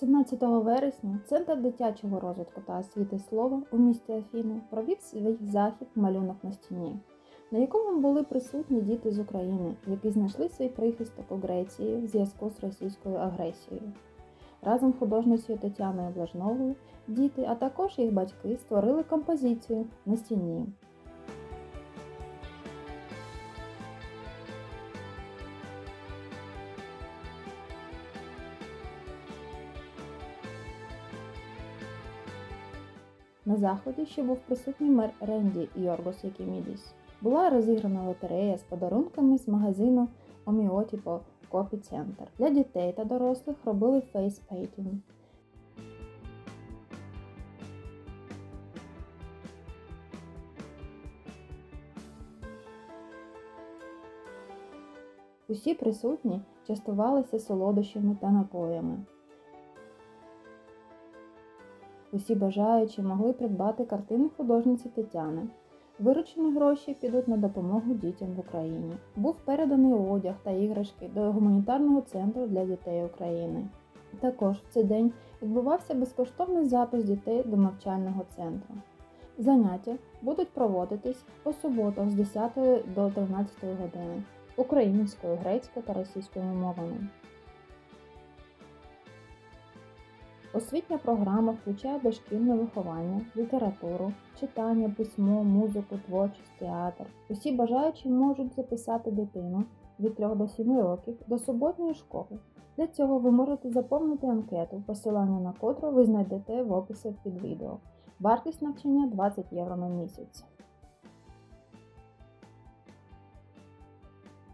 17 вересня Центр дитячого розвитку та освіти слова у місті Афіни провів свій захід малюнок на стіні, на якому були присутні діти з України, які знайшли свій прихисток у Греції в зв'язку з російською агресією. Разом з художницею Тетяною Блажновою діти, а також їх батьки створили композицію на стіні. На заході, що був присутній мер Ренді Йоргос Якімідіс, була розіграна лотерея з подарунками з магазину Оміотіпо Копі Центр. Для дітей та дорослих робили фейспейтінг. Усі присутні частувалися солодощами та напоями. Усі бажаючі могли придбати картини художниці Тетяни. Виручені гроші підуть на допомогу дітям в Україні. Був переданий одяг та іграшки до гуманітарного центру для дітей України. Також в цей день відбувався безкоштовний запис дітей до навчального центру. Заняття будуть проводитись по суботах з 10 до 13 години українською, грецькою та російською мовами. Освітня програма включає дошкільне виховання, літературу, читання, письмо, музику, творчість, театр. Усі бажаючі можуть записати дитину від 3 до 7 років до суботньої школи. Для цього ви можете заповнити анкету, посилання на котру ви знайдете в описі під відео. Вартість навчання 20 євро на місяць.